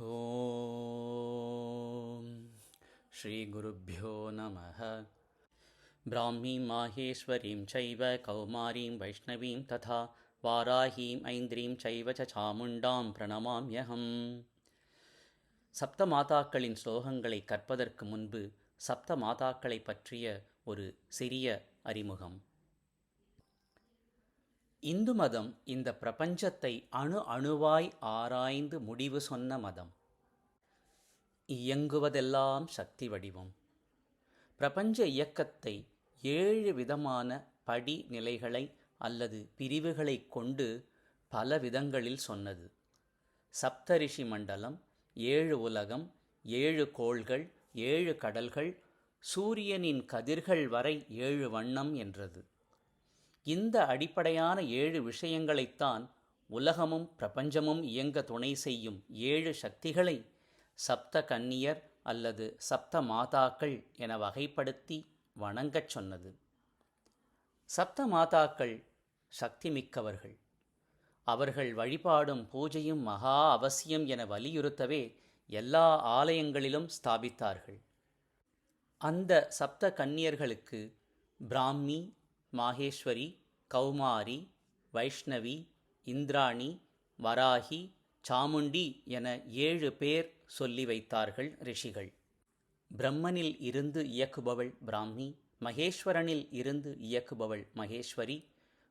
ॐ श्रीगुरुभ्यो नमः ब्राह्मीं माहेश्वरीं चैव कौमारीं वैष्णवीं तथा वाराहीम् ऐन्द्रीं चैव च சாமுண்டாம் பிரணமாம்யகம் சப்த மாதாக்களின் ஸ்லோகங்களை கற்பதற்கு முன்பு சப்த மாதாக்களை பற்றிய ஒரு சிறிய அறிமுகம் இந்து மதம் இந்த பிரபஞ்சத்தை அணு அணுவாய் ஆராய்ந்து முடிவு சொன்ன மதம். இயங்குவதெல்லாம் சக்தி வடிவம். பிரபஞ்ச இயக்கத்தை ஏழு விதமான படிநிலைகளை அல்லது பிரிவுகளை கொண்டு பல விதங்களில் சொன்னது. சப்தரிஷி மண்டலம் ஏழு உலகம் ஏழு கோள்கள் ஏழு கடல்கள் சூரியனின் கதிர்கள் வரை ஏழு வண்ணம் என்றது. இந்த அடிப்படையான ஏழு விஷயங்களைத்தான் உலகமும் பிரபஞ்சமும் இயங்க துணை செய்யும் ஏழு சக்திகளை சப்த கன்னியர் அல்லது சப்த மாதாக்கள் என வகைப்படுத்தி வணங்கச் சொன்னது. சப்த மாதாக்கள் சக்தி மிக்கவர்கள். அவர்கள் வழிபாடும் பூஜையும் மகா அவசியம் என வலியுறுத்தவே எல்லா ஆலயங்களிலும் ஸ்தாபித்தார்கள். அந்த சப்த கன்னியர்களுக்கு பிராமி மாகேஸ்வரி கௌமாரி வைஷ்ணவி இந்திராணி வராகி சாமுண்டி என ஏழு பேர் சொல்லி வைத்தார்கள் ரிஷிகள். பிரம்மனில் இருந்து இயக்குபவள் பிராமி மகேஸ்வரனில் இருந்து இயக்குபவள் மகேஸ்வரி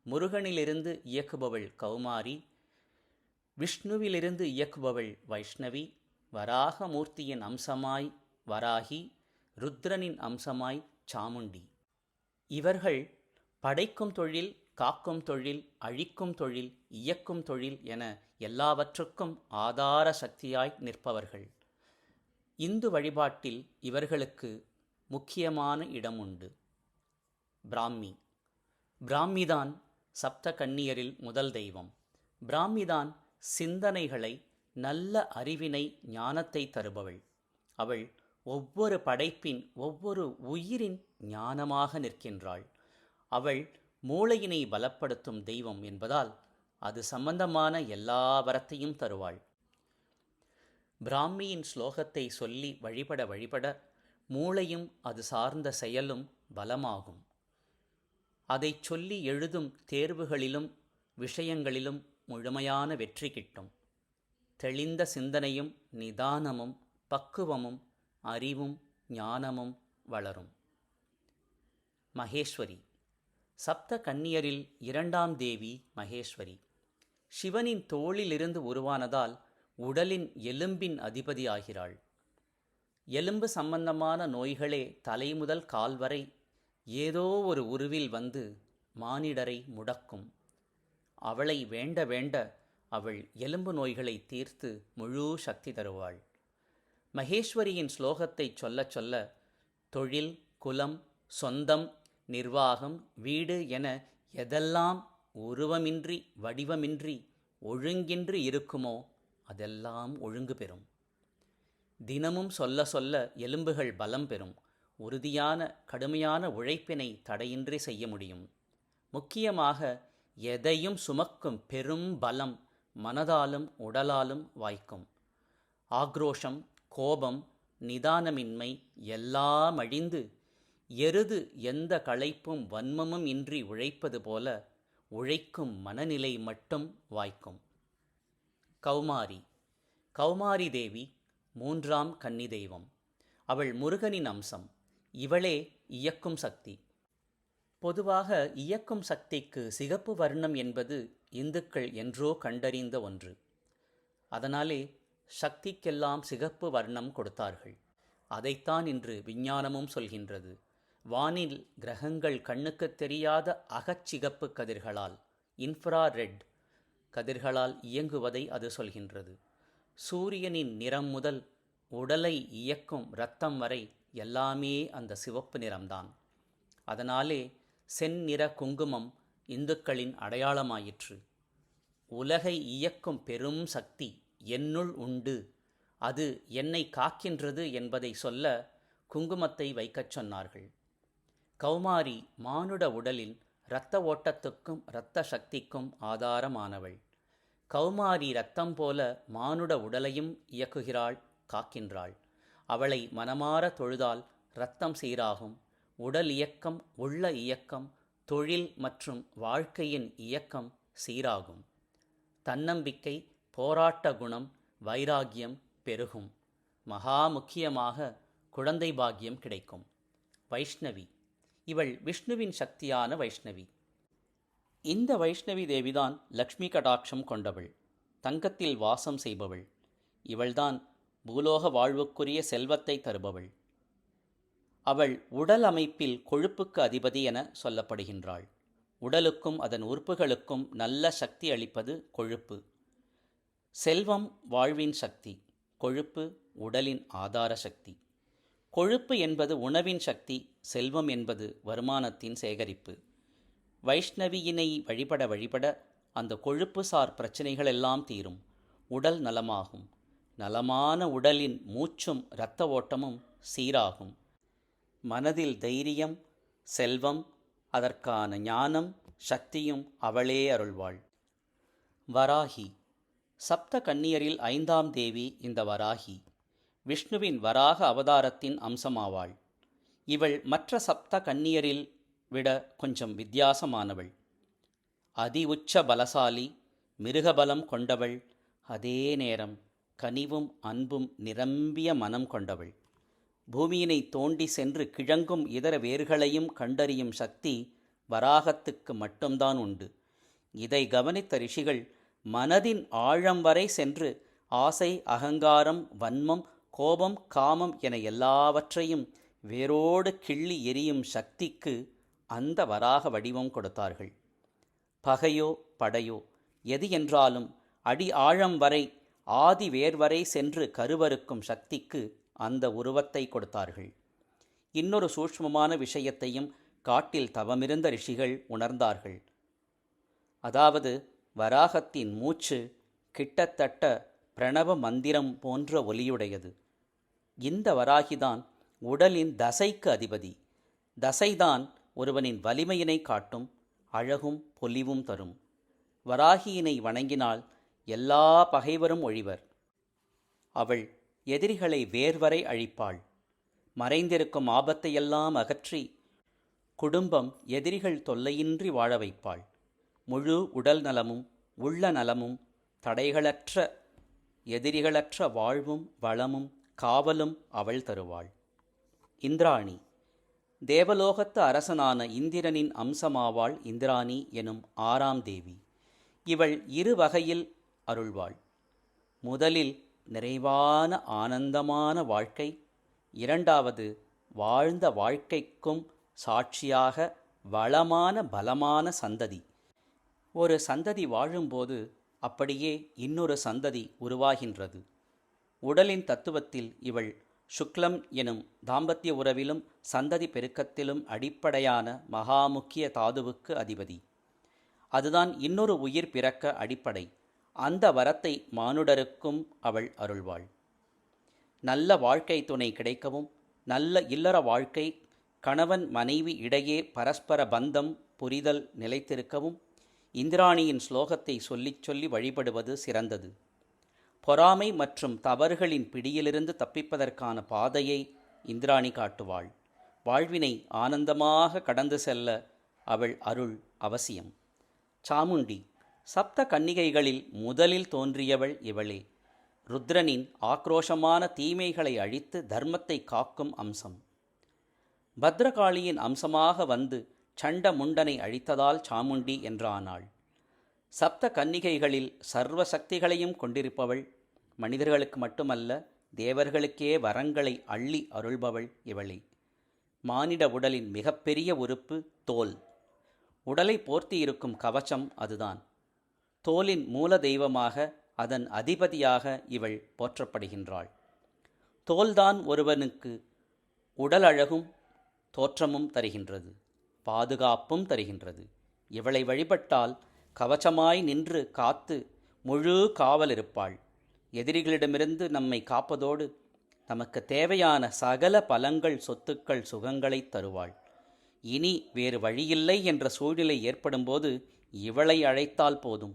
முருகனிலிருந்து இயக்குபவள் கௌமாரி விஷ்ணுவிலிருந்து இயக்குபவள் வைஷ்ணவி வராகமூர்த்தியின் அம்சமாய் வராகி ருத்ரனின் அம்சமாய் சாமுண்டி. இவர்கள் படைக்கும் தொழில் காக்கும் தொழில் அழிக்கும் தொழில் இயக்கும் தொழில் என எல்லாவற்றுக்கும் ஆதார சக்தியாய் நிற்பவர்கள். இந்து வழிபாட்டில் இவர்களுக்கு முக்கியமான இடம் உண்டு பிராமி. பிராமிதான் சப்த கண்ணியரில் முதல் தெய்வம். பிராமிதான் சிந்தனைகளை நல்ல அறிவினை ஞானத்தை தருபவள். அவள் ஒவ்வொரு படைப்பின் ஒவ்வொரு உயிரின் ஞானமாக நிற்கின்றாள். அவள் மூளையினை பலப்படுத்தும் தெய்வம் என்பதால் அது சம்பந்தமான எல்லா வரத்தையும் தருவாள். பிராமியின் ஸ்லோகத்தை சொல்லி வழிபட வழிபட மூளையும் அது சார்ந்த செயலும் பலமாகும். அதை சொல்லி எழுதும் தேர்வுகளிலும் விஷயங்களிலும் முழுமையான வெற்றி கிட்டும். தெளிந்த சிந்தனையும் நிதானமும் பக்குவமும் அறிவும் ஞானமும் வளரும். மகேஸ்வரி சப்த கன்னியரில் இரண்டாம் தேவி மகேஸ்வரி. சிவனின் தோளிலிருந்து உருவானதால் உடலின் எலும்பின் அதிபதி ஆகிறாள். எலும்பு சம்பந்தமான நோய்களே தலை முதல் கால் வரை ஏதோ ஒரு உருவில் வந்து மானிடரை முடக்கும். அவளை வேண்ட வேண்ட அவள் எலும்பு நோய்களை தீர்த்து முழு சக்தி தருவாள். மகேஸ்வரியின் ஸ்லோகத்தை சொல்லச் சொல்ல தொழில் குலம் சொந்தம் நிர்வாகம் வீடு என எதெல்லாம் உருவமின்றி வடிவமின்றி ஒழுங்கின்றி இருக்குமோ அதெல்லாம் ஒழுங்கு பெறும். தினமும் சொல்ல சொல்ல எலும்புகள் பலம் பெறும். உறுதியான கடுமையான உழைப்பினை தடையின்றி செய்ய முடியும். முக்கியமாக எதையும் சுமக்கும் பெரும் பலம் மனதாலும் உடலாலும் வாய்க்கும். ஆக்ரோஷம் கோபம் நிதானமின்மை எல்லாம் அழிந்து எருது எந்த களைப்பும் வன்மமும் இன்றி உழைப்பது போல உழைக்கும் மனநிலை மட்டும் வாய்க்கும். கௌமாரி. கௌமாரி தேவி மூன்றாம் கன்னி தெய்வம். அவள் முருகனின் அம்சம் இவளே இயக்கும் சக்தி. பொதுவாக இயக்கும் சக்திக்கு சிகப்பு வர்ணம் என்பது இந்துக்கள் என்றோ கண்டறிந்த ஒன்று. அதனாலே சக்திக்கெல்லாம் சிகப்பு வர்ணம் கொடுத்தார்கள். அதைத்தான் இன்று விஞ்ஞானமும் சொல்கின்றது. வானில் கிரகங்கள் கண்ணுக்கு தெரியாத அகச்சிகப்பு கதிர்களால் இன்ஃப்ரா ரெட் கதிர்களால் இயங்குவதை அது சொல்கின்றது. சூரியனின் நிறம் முதல் உடலை இயக்கும் இரத்தம் வரை எல்லாமே அந்த சிவப்பு நிறம்தான். அதனாலே செந்நிற குங்குமம் இந்துக்களின் அடையாளமாயிற்று. உலகை இயக்கும் பெரும் சக்தி என்னுள் உண்டு. அது என்னை காக்கின்றது என்பதை சொல்ல குங்குமத்தை வைக்கச் சொன்னார்கள். கௌமாரி மானுட உடலில் இரத்த ஓட்டத்துக்கும் இரத்த சக்திக்கும் ஆதாரமானவள். கௌமாரி ரத்தம் போல மானுட உடலையும் இயக்குகிறாள் காக்கின்றாள். அவளை மனமாற தொழுதால் இரத்தம் சீராகும். உடல் இயக்கம் உள்ள இயக்கம் தொழில் மற்றும் வாழ்க்கையின் இயக்கம் சீராகும். தன்னம்பிக்கை போராட்ட குணம் வைராகியம் பெருகும். மகா முக்கியமாக குழந்தை பாக்கியம் கிடைக்கும். வைஷ்ணவி இவள் விஷ்ணுவின் சக்தியான வைஷ்ணவி. இந்த வைஷ்ணவி தேவிதான் லக்ஷ்மி கடாட்சம் கொண்டவள். தங்கத்தில் வாசம் செய்பவள். இவள்தான் பூலோக வாழ்வுக்குரிய செல்வத்தை தருபவள். அவள் உடல் அமைப்பில் கொழுப்புக்கு அதிபதி என சொல்லப்படுகின்றாள். உடலுக்கும் அதன் உறுப்புகளுக்கும் நல்ல சக்தி அளிப்பது கொழுப்பு. செல்வம் வாழ்வின் சக்தி கொழுப்பு உடலின் ஆதார சக்தி. கொழுப்பு என்பது உணவின் சக்தி செல்வம் என்பது வருமானத்தின் சேகரிப்பு. வைஷ்ணவியினை வழிபட வழிபட அந்த கொழுப்பு சார் பிரச்சனைகளெல்லாம் தீரும். உடல் நலமாகும். நலமான உடலின் மூச்சும் இரத்த ஓட்டமும் சீராகும். மனதில் தைரியம் செல்வம் அதற்கான ஞானம் சக்தியும் அவளே அருள்வாள். வராகி. சப்த கன்னியரில் ஐந்தாம் தேவி இந்த வராகி. விஷ்ணுவின் வராக அவதாரத்தின் அம்சமாவாள். இவள் மற்ற சப்த கன்னியரில் விட கொஞ்சம் வித்தியாசமானவள். அதி உச்ச பலசாலி மிருகபலம் கொண்டவள். அதே நேரம் கனிவும் அன்பும் நிரம்பிய மனம் கொண்டவள். பூமியினை தோண்டி சென்று கிழங்கும் இதர வேர்களையும் கண்டறியும் சக்தி வராகத்துக்கு மட்டும்தான் உண்டு. இதை கவனித்த ரிஷிகள் மனதின் ஆழம் வரை சென்று ஆசை அகங்காரம் வன்மம் கோபம் காமம் என எல்லாவற்றையும் வேரோடு கிள்ளி எரியும் சக்திக்கு அந்த வராக வடிவம் கொடுத்தார்கள். பகையோ படையோ எது என்றாலும் அடி ஆழம் வரை ஆதி வேர் வரை சென்று கருவறுக்கும் சக்திக்கு அந்த உருவத்தை கொடுத்தார்கள். இன்னொரு சூட்சமமான விஷயத்தையும் காட்டில் தவமிருந்த ரிஷிகள் உணர்ந்தார்கள். அதாவது வராகத்தின் மூச்சு கிட்டத்தட்ட பிரணவ மந்திரம் போன்ற ஒலியுடையது. இந்த வராகிதான் உடலின் தசைக்கு அதிபதி. தசைதான் ஒருவனின் வலிமையினை காட்டும் அழகும் பொலிவும் தரும். வராகியினை வணங்கினால் எல்லா பகைவரும் ஒழிவர். அவள் எதிரிகளை வேர்வரை அழிப்பாள். மறைந்திருக்கும் ஆபத்தையெல்லாம் அகற்றி குடும்பம் எதிரிகள் தொல்லையின்றி வாழ வைப்பாள். முழு உடல் நலமும் உள்ள நலமும் தடைகளற்ற எதிரிகளற்ற வாழ்வும் வளமும் காவலும் அவள் தருவாள். இந்திராணி. தேவலோகத்து அரசனான இந்திரனின் அம்சமாவாள் இந்திராணி எனும் ஆறாம் தேவி. இவள் இரு வகையில் அருள்வாள். முதலில் நிறைவான ஆனந்தமான வாழ்க்கை இரண்டாவது வாழ்ந்த வாழ்க்கைக்கும் சாட்சியாக வளமான பலமான சந்ததி. ஒரு சந்ததி வாழும்போது அப்படியே இன்னொரு சந்ததி உருவாகின்றது. உடலின் தத்துவத்தில் இவள் சுக்லம் எனும் தாம்பத்திய உறவிலும் சந்ததி பெருக்கத்திலும் அடிப்படையான மகா முக்கிய தாதுவுக்கு அதிபதி. அதுதான் இன்னொரு உயிர் பிறக்க அடிப்படை. அந்த வரத்தை மானுடருக்கும் அவள் அருள்வாள். நல்ல வாழ்க்கை துணை கிடைக்கவும் நல்ல இல்லற வாழ்க்கை கணவன் மனைவி இடையே பரஸ்பர பந்தம் புரிதல் நிலைத்திருக்கவும் இந்திராணியின் ஸ்லோகத்தை சொல்லிச் சொல்லி வழிபடுவது சிறந்தது. பொறாமை மற்றும் தவறுகளின் பிடியிலிருந்து தப்பிப்பதற்கான பாதையை இந்திராணி காட்டுவாள். வாழ்வினை ஆனந்தமாக கடந்து செல்ல அவள் அருள் அவசியம். சாமுண்டி சப்த கன்னிகைகளில் முதலில் தோன்றியவள் இவளே. ருத்ரனின் ஆக்ரோஷமான தீமைகளை அழித்து தர்மத்தை காக்கும் அம்சம். பத்ரகாளியின் அம்சமாக வந்து சண்ட முண்டனை அழித்ததால் சாமுண்டி என்றானாள். சப்த கன்னிகைகளில் சர்வ சக்திகளையும் கொண்டிருப்பவள் மனிதர்களுக்கு மட்டுமல்ல தேவர்களுக்கே வரங்களை அள்ளி அருள்பவள் இவளே. மானிட உடலின் மிகப்பெரிய உறுப்பு தோல். உடலை போர்த்தியிருக்கும் கவச்சம் அதுதான். தோலின் மூல தெய்வமாக அதன் அதிபதியாக இவள் போற்றப்படுகின்றாள். தோல்தான் ஒருவனுக்கு உடல் அழகும் தோற்றமும் தருகின்றது பாதுகாப்பும் தருகின்றது. இவளை வழிபட்டால் கவச்சமாய் நின்று காத்து முழு காவல் இருப்பாள் எதிரிகளிடமிருந்து நம்மை காப்பதோடு நமக்கு தேவையான சகல பலங்கள் சொத்துக்கள் சுகங்களை தருவாள். இனி வேறு வழியில்லை என்ற சூழ்நிலை ஏற்படும்போது இவளை அழைத்தால் போதும்.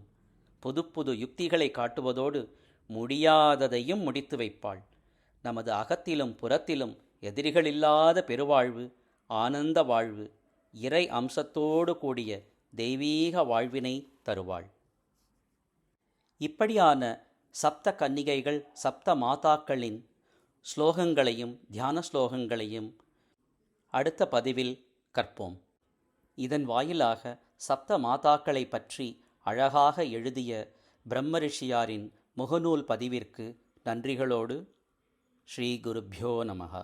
புது புது யுக்திகளை காட்டுவதோடு முடியாததையும் முடித்து வைப்பாள். நமது அகத்திலும் புறத்திலும் எதிரிகளில்லாத பெருவாழ்வு ஆனந்த வாழ்வு இறை அம்சத்தோடு கூடிய தெய்வீக வாழ்வினை தருவாள். இப்படியான சப்த கன்னிகைகள் சப்த மாதாக்களின் ஸ்லோகங்களையும் தியான ஸ்லோகங்களையும் அடுத்த பதிவில் கற்போம். இதன் வாயிலாக சப்த மாதாக்களை பற்றி அழகாக எழுதிய பிரம்மரிஷியாரின் முகநூல் பதிவிற்கு நன்றிகளோடு ஸ்ரீ குருப்பியோ நமகா.